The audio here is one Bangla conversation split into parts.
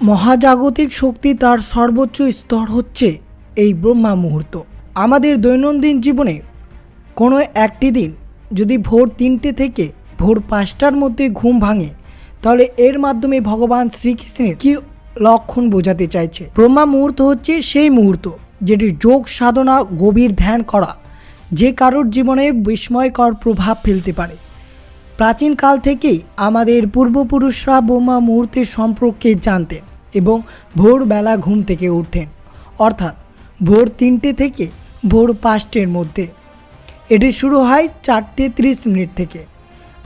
মহাজাগতিক শক্তি তার সর্বোচ্চ স্তর হচ্ছে এই ব্রহ্মা মুহূর্ত। আমাদের দৈনন্দিন জীবনে কোনো একটি দিন যদি ভোর তিনটে থেকে ভোর পাঁচটার মধ্যে ঘুম ভাঙে, তাহলে এর মাধ্যমে ভগবান শ্রীকৃষ্ণের কি লক্ষণ বোঝাতে চাইছে? ব্রহ্মা মুহূর্ত হচ্ছে সেই মুহূর্ত যেটি যোগ সাধনা গভীর ধ্যান করা যে কারোর জীবনে বিস্ময়কর প্রভাব ফেলতে পারে। প্রাচীনকাল থেকেই আমাদের পূর্বপুরুষরা বোমা মুহূর্তের সম্পর্কে জানতেন। এবং ভোরবেলা ঘুম থেকে উঠতেন। অর্থাৎ ভোর তিনটে থেকে ভোর পাঁচটের মধ্যে। এটি শুরু হয় চারটে ত্রিশ মিনিট থেকে।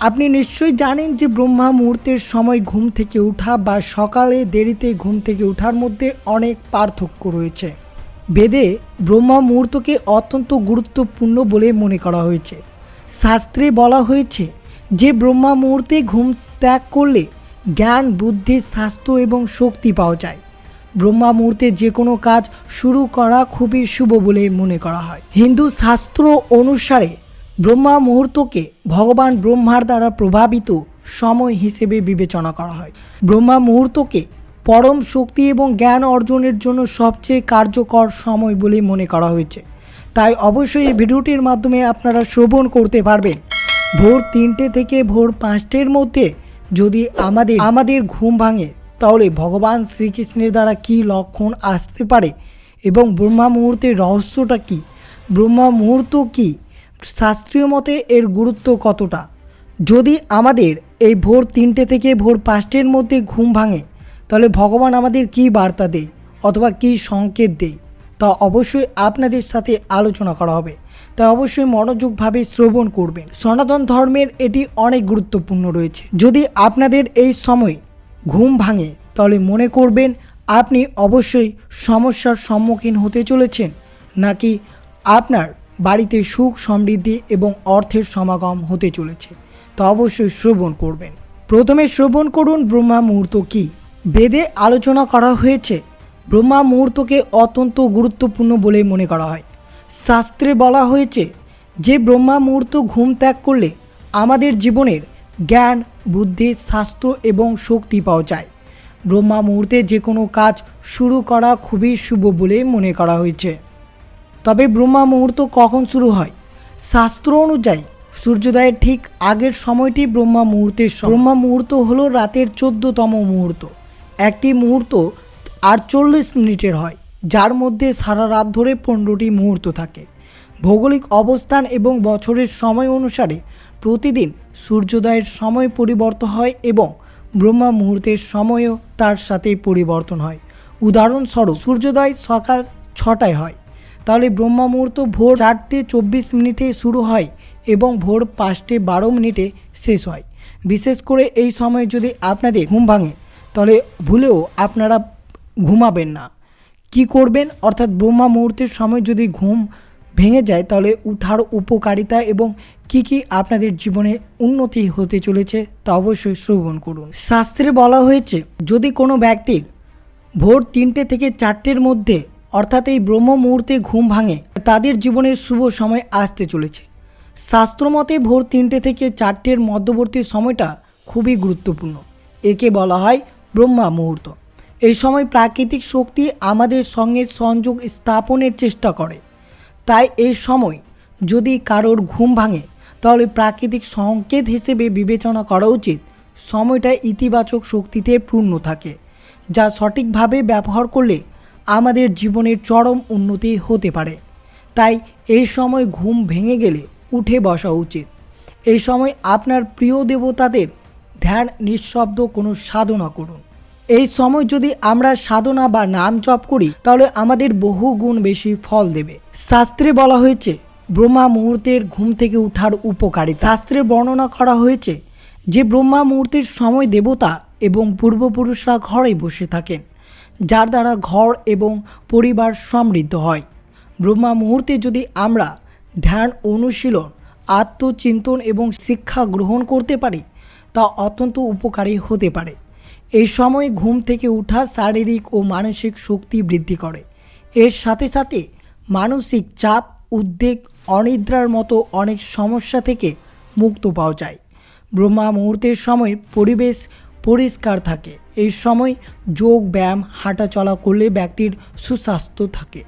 আপনি নিশ্চয়ই জানেন যে ব্রহ্মা মুহূর্তের সময় ঘুম থেকে ওঠা বা সকালে দেরিতে ঘুম থেকে ওঠার মধ্যে অনেক পার্থক্য রয়েছে। বেদে ব্রহ্মা মুহূর্তকে অত্যন্ত গুরুত্বপূর্ণ বলে মনে করা হয়েছে। শাস্ত্রে বলা হয়েছে যে ব্রহ্মা মুহূর্তে ঘুম ত্যাগ করলে জ্ঞান, বুদ্ধি, স্বাস্থ্য এবং শক্তি পাওয়া যায়। ব্রহ্মা মুহূর্তে যে কোনো কাজ শুরু করা খুবই শুভ বলে মনে করা হয়। হিন্দু শাস্ত্র অনুসারে ব্রহ্মা মুহূর্তকে ভগবান ব্রহ্মার দ্বারা প্রভাবিত সময় হিসেবে বিবেচনা করা হয়। ব্রহ্মা মুহূর্তকে পরম শক্তি এবং জ্ঞান অর্জনের জন্য সবচেয়ে কার্যকর সময় বলে মনে করা হয়েছে। তাই অবশ্যই এই ভিডিওটির মাধ্যমে আপনারা শ্রবণ করতে পারবেন। ভোর তিনটে থেকে ভোর পাঁচটের মধ্যে যদি আমাদের আমাদের ঘুম ভাঙে, তাহলে ভগবান শ্রীকৃষ্ণের দ্বারা কী লক্ষণ আসতে পারে? এবং ব্রহ্মা মুহূর্তের রহস্যটা কী? ব্রহ্মা মুহূর্ত কি? শাস্ত্রীয় মতে এর গুরুত্ব কতটা? যদি আমাদের এই ভোর তিনটে থেকে ভোর পাঁচটের মধ্যে ঘুম ভাঙে, তাহলে ভগবান আমাদের কী বার্তা দেয় অথবা কী সংকেত দেয়? তা অবশ্যই আপনাদের সাথে আলোচনা করা হবে। তাই অবশ্যই মনোযোগভাবে শ্রবণ করবেন। সনাতন ধর্মের এটি অনেক গুরুত্বপূর্ণ রয়েছে। যদি আপনাদের এই সময় ঘুম ভাঙে, তাহলে মনে করবেন আপনি অবশ্যই সমস্যার সম্মুখীন হতে চলেছেন, নাকি আপনার বাড়িতে সুখ সমৃদ্ধি এবং অর্থের সমাগম হতে চলেছে। তা অবশ্যই শ্রবণ করবেন। প্রথমে শ্রবণ করুন, ব্রহ্মা মুহূর্ত কী? বেদে আলোচনা করা হয়েছে। ব্রহ্মা মুহূর্তকে অত্যন্ত গুরুত্বপূর্ণ বলে মনে করা হয়। শাস্ত্রে বলা হয়েছে, যে ব্রহ্মা মুহূর্ত ঘুম ত্যাগ করলে আমাদের জীবনের জ্ঞান, বুদ্ধি, স্বাস্থ্য এবং শক্তি পাওয়া যায়। ব্রহ্মা মুহূর্তে যে কোনো কাজ শুরু করা খুবই শুভ বলে মনে করা হয়েছে। তবে ব্রহ্মা মুহূর্ত কখন শুরু হয়? শাস্ত্র অনুযায়ী, সূর্যোদয়ের ঠিক আগের সময়টি ব্রহ্মা মুহূর্তের। ব্রহ্মা মুহূর্ত হলো রাতের চোদ্দতম মুহূর্ত। একটি মুহূর্ত আটচল্লিশ মিনিটের হয়। যার মধ্যে সারা রাত ধরে পনেরোটি মুহূর্ত থাকে। ভৌগোলিক অবস্থান এবং বছরের সময় অনুসারে প্রতিদিন সূর্যোদয়ের সময় পরিবর্তন হয় এবং ব্রহ্মা মুহূর্তের সময়ও তার সাথে পরিবর্তন হয়। উদাহরণস্বরূপ, সূর্যোদয় সকাল ছটায় হয়। তাহলে ব্রহ্মা মুহূর্ত ভোর চারটে চব্বিশ মিনিটে শুরু হয় এবং ভোর পাঁচটে বারো মিনিটে শেষ হয়। বিশেষ করে এই সময় যদি আপনাদের ঘুম ভাঙে, তাহলে ভুলেও আপনারা ঘুমাবেন না। কি করবেন? অর্থাৎ ব্রহ্মা মুহূর্তের সময় যদি ঘুম ভেঙে যায়, তাহলে উঠার উপকারিতা এবং কি কি আপনাদের জীবনে উন্নতি হতে চলেছে তা অবশ্যই শ্রবণ করুন। শাস্ত্রে বলা হয়েছে, যদি কোনো ব্যক্তির ভোর তিনটে থেকে চারটের মধ্যে অর্থাৎ এই ব্রহ্ম মুহূর্তে ঘুম ভাঙে, তাদের জীবনের শুভ সময় আসতে চলেছে। শাস্ত্রমতে ভোর তিনটে থেকে চারটের মধ্যবর্তী সময়টা খুবই গুরুত্বপূর্ণ। একে বলা হয় ব্রহ্মা মুহূর্ত। এই সময় প্রাকৃতিক শক্তি আমাদের সঙ্গে সংযোগ স্থাপনের চেষ্টা করে। তাই এই সময় যদি কারোর ঘুম ভাঙে, তাহলে প্রাকৃতিক সংকেত হিসেবে বিবেচনা করা উচিত। সময়টা ইতিবাচক শক্তিতে পূর্ণ থাকে, যা সঠিকভাবে ব্যবহার করলে আমাদের জীবনের চরম উন্নতি হতে পারে। তাই এই সময় ঘুম ভেঙে গেলে উঠে বসা উচিত। এই সময় আপনার প্রিয় দেবতাদের ধ্যান নিঃশব্দ কোনো সাধনা করুন। এই সময় যদি আমরা সাধনা বা নাম জপ করি, তাহলে আমাদের বহু গুণ বেশি ফল দেবে। শাস্ত্রে বলা হয়েছে, ব্রহ্মা মুহূর্তের ঘুম থেকে উঠার উপকারী শাস্ত্রে বর্ণনা করা হয়েছে যে, ব্রহ্মা মুহূর্তের সময় দেবতা এবং পূর্বপুরুষরা ঘরে বসে থাকেন, যার দ্বারা ঘর এবং পরিবার সমৃদ্ধ হয়। ব্রহ্মা মুহূর্তে যদি আমরা ধ্যান, অনুশীলন, আত্মচিন্তন এবং শিক্ষা গ্রহণ করতে পারি, তা অত্যন্ত উপকারী হতে পারে। এই সময় ঘুম থেকে ওঠা শারীরিক ও মানসিক শক্তি বৃদ্ধি করে। এর সাথে সাথে মানসিক চাপ, উদ্বেগ, অনিদ্রার মতো অনেক সমস্যা থেকে মুক্ত পাওয়া যায়। ব্রহ্মা মুহূর্তের সময় পরিবেশ পরিষ্কার থাকে। এই সময় যোগ, ব্যায়াম হাঁটা চলা করলে ব্যক্তির সুস্বাস্থ্য থাকে।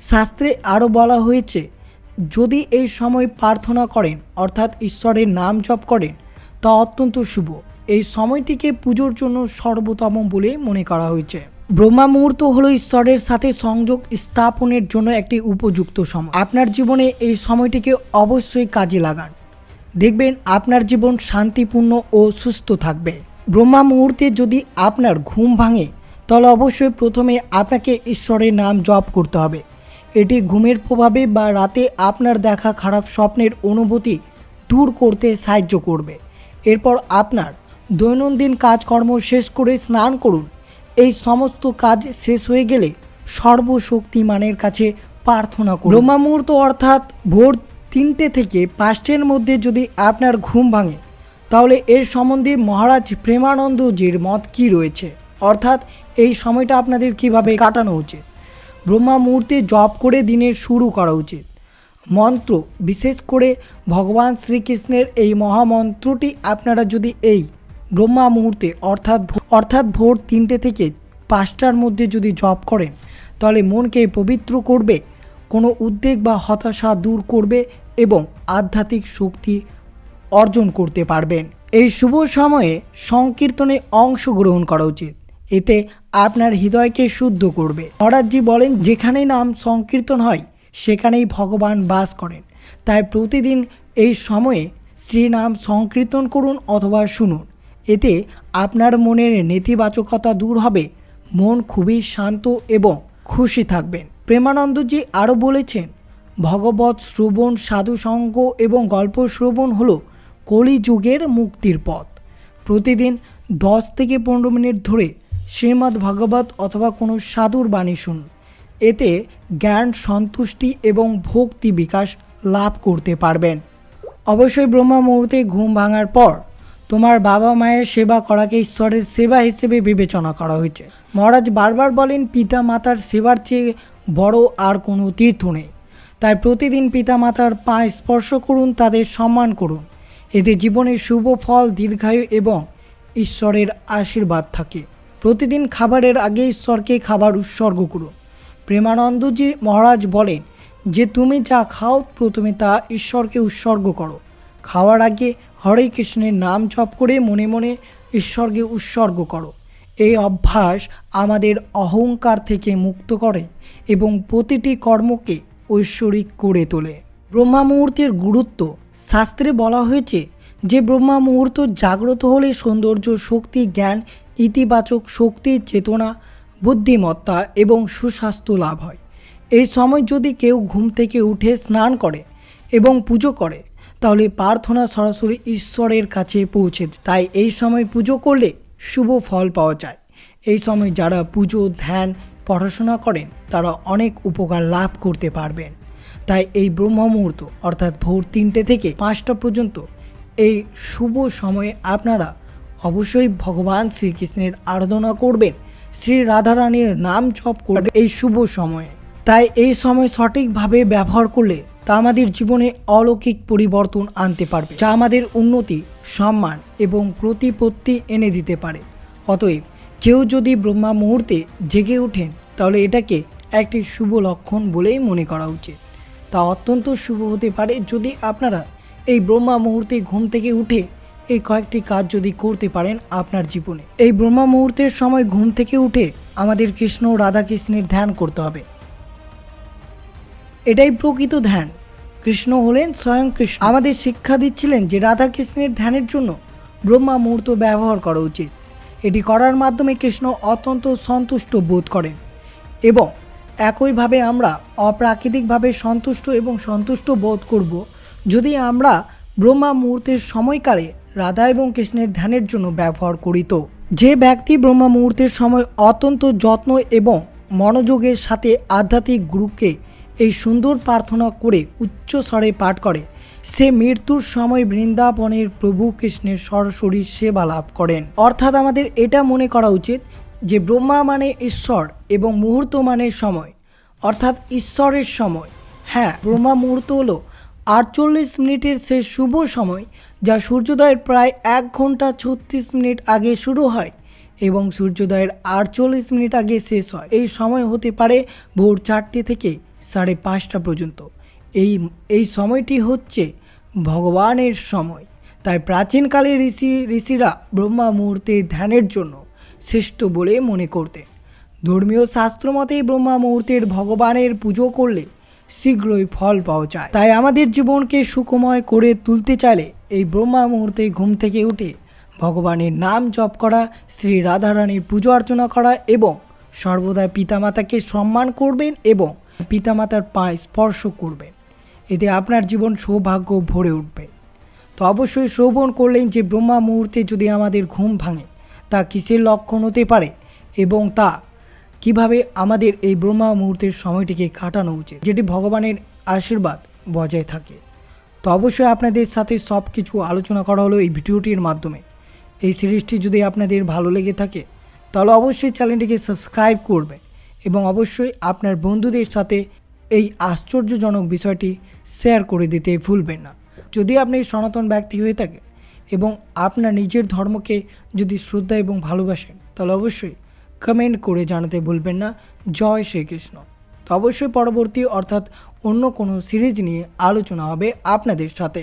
শাস্ত্রে আরও বলা হয়েছে, যদি এই সময় প্রার্থনা করেন, অর্থাৎ ঈশ্বরের নাম জপ করেন, তা অত্যন্ত শুভ। এই সময়টিকে পুজোর জন্য সর্বোত্তম বলে মনে করা হয়েছে। ব্রহ্মা মুহূর্ত হলো ঈশ্বরের সাথে সংযোগ স্থাপনের জন্য একটি উপযুক্ত সময়। আপনার জীবনে এই সময়টিকে অবশ্যই কাজে লাগান। দেখবেন আপনার জীবন শান্তিপূর্ণ ও সুস্থ থাকবে। ব্রহ্মা মুহূর্তে যদি আপনার ঘুম ভাঙে, তাহলে অবশ্যই প্রথমে আপনাকে ঈশ্বরের নাম জপ করতে হবে। এটি ঘুমের প্রভাবে বা রাতে আপনার দেখা খারাপ স্বপ্নের অনুভূতি দূর করতে সাহায্য করবে। এরপর আপনার দৈনন্দিন কাজকর্ম শেষ করে স্নান করুন। এই সমস্ত কাজ শেষ হয়ে গেলে সর্বশক্তিমানের কাছে প্রার্থনা করুন। ব্রহ্মা মুহূর্ত অর্থাৎ ভোর তিনটে থেকে পাঁচটের মধ্যে যদি আপনার ঘুম ভাঙে, তাহলে এর সম্বন্ধে মহারাজ প্রেমানন্দজির মত কী রয়েছে? অর্থাৎ এই সময়টা আপনাদের কীভাবে কাটানো উচিত? ব্রহ্মা মুহূর্তে জপ করে দিনের শুরু করা উচিত। মন্ত্র, বিশেষ করে ভগবান শ্রীকৃষ্ণের এই মহামন্ত্রটি আপনারা যদি এই ব্রহ্মা মুহূর্তে অর্থাৎ অর্থাৎ ভোর তিনটে থেকে পাঁচটার মধ্যে যদি জপ করেন, তাহলে মনকে পবিত্র করবে, কোনো উদ্বেগ বা হতাশা দূর করবে এবং আধ্যাত্মিক শক্তি অর্জন করতে পারবেন। এই শুভ সময়ে সংকীর্তনে অংশগ্রহণ করা উচিত। এতে আপনার হৃদয়কে শুদ্ধ করবে। মহারাজজি বলেন যেখানেই নাম সংকীর্তন হয়, সেখানেই ভগবান বাস করেন। তাই প্রতিদিন এই সময়ে শ্রীনাম সংকীর্তন করুন অথবা শুনুন। এতে আপনার মনের নেতিবাচকতা দূর হবে, মন খুবই শান্ত এবং খুশি থাকবেন প্রেমানন্দজি আরও বলেছেন, ভগবত শ্রবণ সাধু সাধুসঙ্গ এবং গল্প শ্রবণ হল কলিযুগের মুক্তির পথ। প্রতিদিন দশ থেকে পনেরো মিনিট ধরে শ্রীমদ্ ভাগবত অথবা কোনো সাধুর বাণী শুনুন। এতে জ্ঞান, সন্তুষ্টি এবং ভক্তি বিকাশ লাভ করতে পারবেন। অবশ্যই ব্রহ্মা মুহূর্তে ঘুম ভাঙার পর তোমার বাবা মায়ের সেবা করাকে ঈশ্বরের সেবা হিসেবে বিবেচনা করা হয়েছে। মহারাজ বারবার বলেন পিতা মাতার সেবার চেয়ে বড় আর কোনো তীর্থ নেই। তাই প্রতিদিন পিতা মাতার পা স্পর্শ করুন, তাদের সম্মান করুন। এতে জীবনের শুভ ফল, দীর্ঘায়ু এবং ঈশ্বরের আশীর্বাদ থাকে। প্রতিদিন খাবারের আগে ঈশ্বরকে খাবার উৎসর্গ করুন। প্রেমানন্দজি মহারাজ বলেন, যে তুমি যা খাও, প্রথমে তা ঈশ্বরকে উৎসর্গ করো। খাওয়ার আগে হরে কৃষ্ণের নাম জপ করে মনে মনে ঈশ্বরকে উৎসর্গ করো। এই অভ্যাস আমাদের অহংকার থেকে মুক্ত করে এবং প্রতিটি কর্মকে ঐশ্বরিক করে তোলে। ব্রহ্মা মুহূর্তের গুরুত্ব। শাস্ত্রে বলা হয়েছে যে ব্রহ্মা মুহূর্ত জাগ্রত হলে সৌন্দর্য, শক্তি, জ্ঞান, ইতিবাচক শক্তি, চেতনা, বুদ্ধিমত্তা এবং সুস্বাস্থ্য লাভ হয়। এই সময় যদি কেউ ঘুম থেকে উঠে স্নান করে এবং পুজো করে তাহলে প্রার্থনা সরাসরি ঈশ্বরের কাছে পৌঁছে। তাই এই সময় পুজো করলে শুভ ফল পাওয়া যায়। এই সময় যারা পুজো, ধ্যান, পড়াশোনা করেন, তারা অনেক উপকার লাভ করতে পারবেন। তাই এই ব্রহ্ম মুহূর্ত অর্থাৎ ভোর তিনটে থেকে পাঁচটা পর্যন্ত এই শুভ সময়ে আপনারা অবশ্যই ভগবান শ্রীকৃষ্ণের আরাধনা করবেন। শ্রী রাধারানীর নাম জপ করবেন এই শুভ সময়ে। তাই এই সময় সঠিকভাবে ব্যবহার করলে তা আমাদের জীবনে অলৌকিক পরিবর্তন আনতে পারবে, যা আমাদের উন্নতি, সম্মান এবং প্রতিপত্তি এনে দিতে পারে। অতএব, কেউ যদি ব্রহ্মা মুহূর্তে জেগে ওঠেন, তাহলে এটাকে একটি শুভ লক্ষণ বলেই মনে করা উচিত। তা অত্যন্ত শুভ হতে পারে যদি আপনারা এই ব্রহ্মা মুহূর্তে ঘুম থেকে উঠে এই কয়েকটি কাজ যদি করতে পারেন আপনার জীবনে। এই ব্রহ্মা মুহূর্তের সময় ঘুম থেকে উঠে আমাদের কৃষ্ণ ও রাধা কৃষ্ণের ধ্যান করতে হবে। এটাই প্রকৃত ধ্যান। কৃষ্ণ হলেন স্বয়ং কৃষ্ণ। আমাদের শিক্ষা দিচ্ছিলেন যে রাধা কৃষ্ণের ধ্যানের জন্য ব্রহ্মা মুহূর্ত ব্যবহার করা উচিত। এটি করার মাধ্যমে কৃষ্ণ অত্যন্ত সন্তুষ্ট বোধ করেন এবং একইভাবে আমরা অপ্রাকৃতিকভাবে সন্তুষ্ট এবং সন্তুষ্ট বোধ করব যদি আমরা ব্রহ্মা মুহূর্তের সময়কালে রাধা এবং কৃষ্ণের ধ্যানের জন্য ব্যবহার করিত যে ব্যক্তি ব্রহ্মা মুহূর্তের সময় অত্যন্ত যত্ন এবং মনোযোগের সাথে আধ্যাত্মিক গুরুকে এই সুন্দর প্রার্থনা করে উচ্চ স্বরে পাঠ করে। সে মৃত্যুর সময় বৃন্দাবনের প্রভু কৃষ্ণের সরাসরি সেবা লাভ করেন। অর্থাৎ আমাদের এটা মনে করা উচিত যে ব্রহ্মা মানে ঈশ্বর এবং মুহূর্ত মানে সময়। অর্থাৎ ঈশ্বরের সময়। হ্যাঁ ব্রহ্মা মুহূর্ত হলো আটচল্লিশ মিনিটের সে শুভ সময় যা সূর্যোদয়ের প্রায় এক ঘণ্টা ছত্রিশ মিনিট আগে শুরু হয় এবং সূর্যোদয়ের আটচল্লিশ মিনিট আগে শেষ হয়। এই সময় হতে পারে ভোর চারটে থেকে সাড়ে পাঁচটা পর্যন্ত। এই এই সময়টি হচ্ছে ভগবানের সময়। তাই প্রাচীনকালে ঋষি, ঋষিরা ব্রহ্মা মুহূর্তে ধ্যানের জন্য শ্রেষ্ঠ বলে মনে করতেন। ধর্মীয় শাস্ত্র মতে ব্রহ্মা মুহূর্তের ভগবানের পুজো করলে শীঘ্রই ফল পাওয়া যায়। তাই আমাদের জীবনকে সুখময় করে তুলতে চাইলে এই ব্রহ্মা মুহূর্তে ঘুম থেকে উঠে ভগবানের নাম জপ করা, শ্রী রাধারানীর পুজো অর্চনা করা এবং সর্বদা পিতামাতাকে সম্মান করবেন এবং পিতামাতার পায়ে স্পর্শ করবেন এতে আপনার জীবন সৌভাগ্য ভরে উঠবে। তো অবশ্যই শ্রবণ করলেন যে ব্রহ্মা মুহূর্তে যদি আমাদের ঘুম ভাঙে, তা কিসের লক্ষণ হতে পারে এবং তা কীভাবে আমাদের এই ব্রহ্মা মুহূর্তের সময়টিকে কাটানো উচিত, যেটি ভগবানের আশীর্বাদ বজায় থাকে। তো অবশ্যই আপনাদের সাথে সব কিছু আলোচনা করা হলো এই ভিডিওটির মাধ্যমে। এই সিরিজটি যদি আপনাদের ভালো লেগে থাকে, তাহলে অবশ্যই চ্যানেলটিকে সাবস্ক্রাইব করবেন এবং অবশ্যই আপনার বন্ধুদের সাথে এই আশ্চর্যজনক বিষয়টি শেয়ার করে দিতে ভুলবেন না। যদি আপনি সনাতন ব্যক্তি হয়ে থাকেন এবং আপনার নিজের ধর্মকে যদি শ্রদ্ধা এবং ভালোবাসেন, তাহলে অবশ্যই কমেন্ট করে জানাতে ভুলবেন না। জয় শ্রীকৃষ্ণ। তো অবশ্যই পরবর্তী অর্থাৎ অন্য কোনো সিরিজ নিয়ে আলোচনা হবে আপনাদের সাথে।